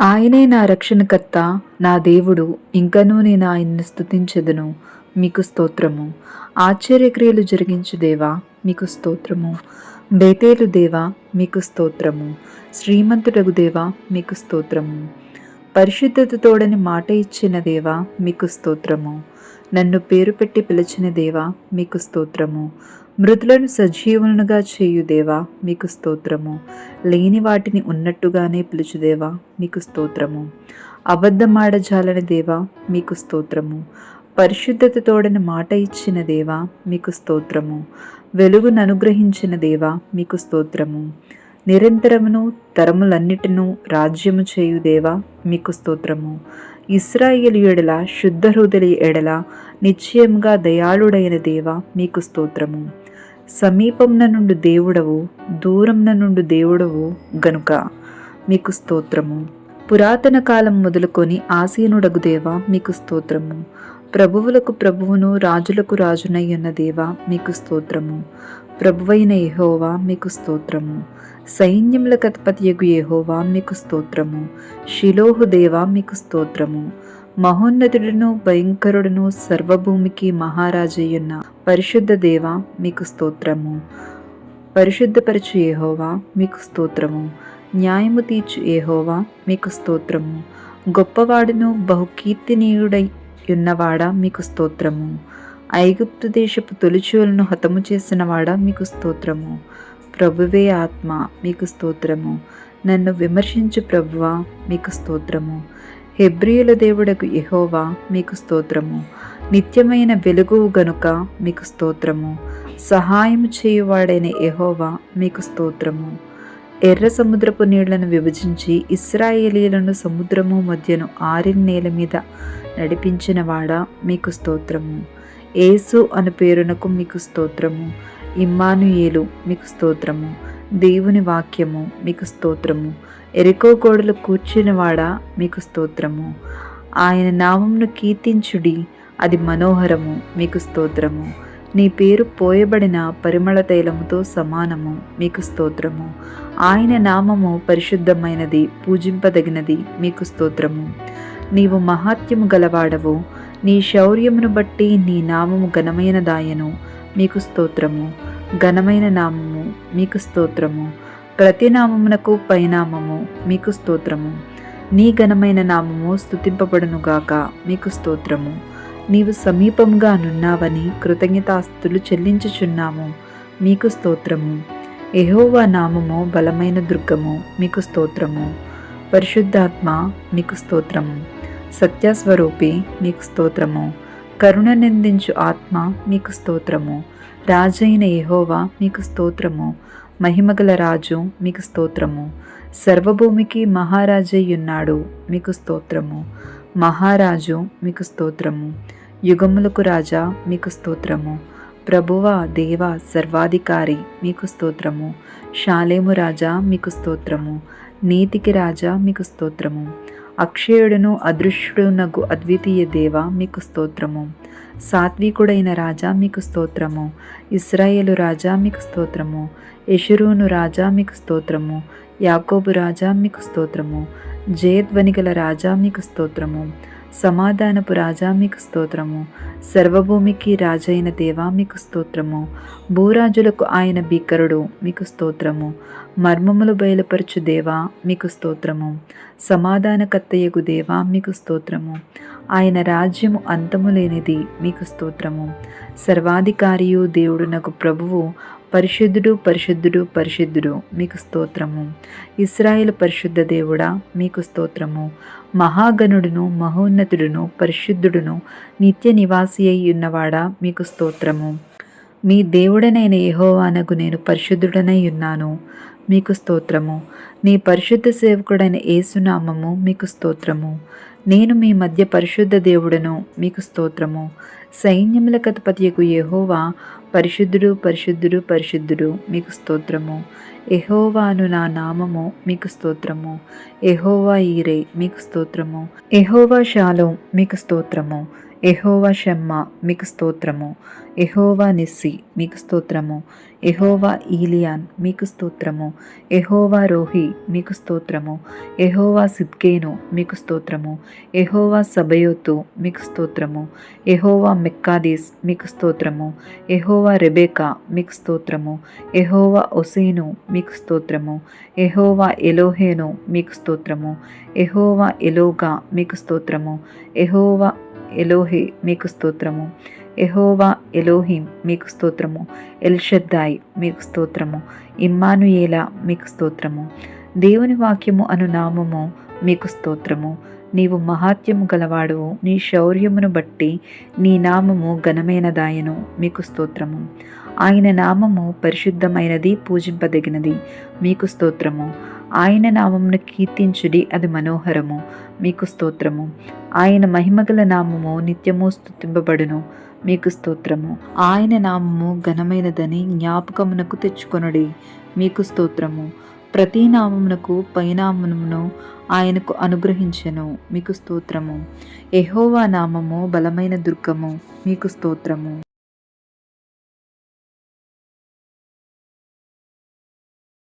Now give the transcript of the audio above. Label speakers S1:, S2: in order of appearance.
S1: ఆయనే నా రక్షణకర్త నా దేవుడు ఇంకనూ నేను ఆయన్ని స్తుతించెదను. మీకు స్తోత్రము. ఆశ్చర్యక్రియలు జరిగించు దేవా మీకు స్తోత్రము. బేతేలు దేవా మీకు స్తోత్రము. శ్రీమంతుడగు దేవా మీకు స్తోత్రము. పరిశుద్ధతతోడని మాట ఇచ్చిన దేవా మీకు స్తోత్రము. నన్ను పేరు పెట్టి పిలిచిన దేవా మీకు స్తోత్రము. మృతులను సజీవునుగా చేయు దేవా మీకు స్తోత్రము. లేని వాటిని ఉన్నట్టుగానే పిలుచుదేవా మీకు స్తోత్రము. అబద్ధమాడజాలని దేవా మీకు స్తోత్రము. పరిశుద్ధతతోడని మాట ఇచ్చిన దేవా మీకు స్తోత్రము. వెలుగును అనుగ్రహించిన దేవా మీకు స్తోత్రము. నిరంతరమును తరములన్నిటినూ రాజ్యము చేయు దేవా మీకు స్తోత్రము. ఇస్రాయేలు ఎడల శుద్ధ హృదయ ఎడల నిశ్చయముగా దయాళుడైన దేవ మీకు స్తోత్రము. సమీపంన నుండి దేవుడవు దూరంన నుండి దేవుడవు గనుక మీకు స్తోత్రము. పురాతన కాలం మొదలుకొని ఆసీనుడగు దేవ మీకు స్తోత్రము. ప్రభువులకు ప్రభువును రాజులకు రాజునై ఉన్న దేవా మీకు స్తోత్రము. ప్రభువైన ఏహోవా మీకు స్తోత్రము. సైన్యముల కథపతియగు ఏహోవా మీకు స్తోత్రము. శిలోహు దేవా మీకు స్తోత్రము. మహోన్నతుడును భయంకరుడును సర్వభూమికి మహారాజయ్యున్న పరిశుద్ధ దేవ మీకు స్తోత్రము. పరిశుద్ధపరచు ఏహోవా మీకు స్తోత్రము. న్యాయము తీర్చు ఏహోవా మీకు స్తోత్రము. గొప్పవాడును బహుకీర్తినీయుడై యున్నవాడా మీకు స్తోత్రము? ఐగుప్తు దేశపు తొలిచూలను హతము చేసినవాడా మీకు స్తోత్రము? ప్రభువే ఆత్మ మీకు స్తోత్రము. నన్ను విమర్శించు ప్రభువా మీకు స్తోత్రము. హెబ్రియుల దేవుడకు యహోవా మీకు స్తోత్రము. నిత్యమైన వెలుగు గనుక మీకు స్తోత్రము. సహాయము చేయువాడైన యహోవా మీకు స్తోత్రము. ఎర్ర సముద్రపు నీళ్ళను విభజించి ఇస్రాయేలీలను సముద్రము మధ్యను ఆరిన్ నేల మీద నడిపించిన వాడా మీకు స్తోత్రము. ఏసు అను పేరునకు మీకు స్తోత్రము. ఇమ్మానుయేలు మీకు స్తోత్రము. దేవుని వాక్యము మీకు స్తోత్రము. ఎరుకో గోడలు కూర్చునివాడా మీకు స్తోత్రము. ఆయన నామంను కీర్తించుడి అది మనోహరము మీకు స్తోత్రము. నీ పేరు పోయబడిన పరిమళ తైలముతో సమానము మీకు స్తోత్రము. ఆయన నామము పరిశుద్ధమైనది పూజింపదగినది మీకు స్తోత్రము. నీవు మహాత్యము గలవాడవు. నీ శౌర్యమును బట్టి నీ నామము ఘనమైన దాయను మీకు స్తోత్రము. ఘనమైన నామము. మీకు స్తోత్రము. ప్రతి నామమునకు పైనామము మీకు స్తోత్రము. నీ ఘనమైన నామము స్థుతింపబడునుగాక మీకు స్తోత్రము. నీవు సమీపంగా నున్నావని కృతజ్ఞతాస్తులు చెల్లించుచున్నాము. మీకు స్తోత్రము. ఎహోవా నామము బలమైన దుర్గము. మీకు స్తోత్రము. పరిశుద్ధాత్మ మీకు స్తోత్రము. సత్యస్వరూపి మీకు స్తోత్రము. కరుణ నిందించు ఆత్మ మీకు స్తోత్రము. రాజైన యహోవా మీకు స్తోత్రము. మహిమగల రాజు మీకు స్తోత్రము. సర్వభూమికి మహారాజయ్యున్నాడు మీకు స్తోత్రము. మహారాజు మీకు స్తోత్రము. యుగములకు రాజా మీకు స్తోత్రము. ప్రభువ దేవ సర్వాధికారి మీకు స్తోత్రము. శాలేము రాజా మీకు స్తోత్రము. నీతికి రాజా మీకు స్తోత్రము. అక్షయుడును అదృశ్యుడునకు అద్వితీయ దేవ మీకు స్తోత్రము. సాత్వికుడైన రాజా మీకు స్తోత్రము. ఇస్రాయేలు రాజా మీకు స్తోత్రము. యషురూను రాజా మీకు స్తోత్రము. యాకోబు రాజా మీకు స్తోత్రము. జయధ్వనిగల రాజా మీకు స్తోత్రము. సమాధానపు రాజా మీకు స్తోత్రము. సర్వభూమికి రాజైన దేవా మీకు స్తోత్రము. భూరాజులకు ఆయన భీకరుడు మీకు స్తోత్రము. మర్మములు బయలుపరచు దేవా మీకు స్తోత్రము. సమాధానకర్తయ్యగు దేవా మీకు స్తోత్రము. ఆయన రాజ్యము అంతము లేనిది మీకు స్తోత్రము. సర్వాధికారియు దేవుడు నాకు ప్రభువు పరిశుద్ధుడు పరిశుద్ధుడు పరిశుద్ధుడు మీకు స్తోత్రము. ఇస్రాయేల్ పరిశుద్ధ దేవుడా మీకు స్తోత్రము. మహాగణుడును మహోన్నతుడును పరిశుద్ధుడును నిత్య నివాసి అయి ఉన్నవాడా మీకు స్తోత్రము. మీ దేవుడనైన యహోవానకు నేను పరిశుద్ధుడనై ఉన్నాను మీకు స్తోత్రము. నీ పరిశుద్ధ సేవకుడైన ఏసునామము మీకు స్తోత్రము. నేను మీ మధ్య పరిశుద్ధ దేవుడను మీకు స్తోత్రము. సైన్యముల కథపతియకు యెహోవా పరిశుద్ధుడు పరిశుద్ధుడు పరిశుద్ధుడు మీకు స్తోత్రము. ఎహోవాను నా నామము మీకు స్తోత్రము. ఎహోవా ఈరే మీకు స్తోత్రము. ఎహోవా షాలో మీకు స్తోత్రము. ఎహోవా షమ్మ మీకు స్తోత్రము ఎహోవా నిస్సి మీకు స్తోత్రము ఎహోవా ఈలియాన్ మీకు స్తోత్రము ఎహోవా రోహి మీకు స్తోత్రము ఎహోవా సిద్కేను మీకు స్తోత్రము ఎహోవా సబయోతు మీకు స్తోత్రము ఎహోవా మెక్కాదీస్ మీకు స్తోత్రము ఎహోవా రెబేకా మీకు స్తోత్రము ఎహోవా ఒసేను మీకు స్తోత్రము ఎహోవా ఎలోహేను మీకు స్తోత్రము ఎహోవా ఎలోగా మీకు స్తోత్రము ఎహోవా ఎలోహే మీకు స్తోత్రము. ఎహోవా ఎలోహిం మీకు స్తోత్రము. ఎల్షద్దాయ్ మీకు స్తోత్రము. ఇమ్మానుయేలా మీకు స్తోత్రము. దేవుని వాక్యము అను నామము మీకు స్తోత్రము. నీవు మహాత్యము గలవాడువు. నీ శౌర్యమును బట్టి నీ నామము ఘనమైనదాయను. మీకు స్తోత్రము. ఆయన నామము పరిశుద్ధమైనది పూజింపదగినది. మీకు స్తోత్రము. ఆయన నామమును కీర్తించుడి అది మనోహరము. మీకు స్తోత్రము. ఆయన మహిమగల నామము నిత్యము స్తుతింపబడును. మీకు స్తోత్రము. ఆయన నామము ఘనమైనదని జ్ఞాపకమునకు తెచ్చుకొనుడి. మీకు స్తోత్రము. ప్రతి నామమునకు పైనామమును ఆయనకు అనుగ్రహించెను. మీకు స్తోత్రము. ఎహోవా నామము బలమైన దుర్గము. మీకు స్తోత్రము.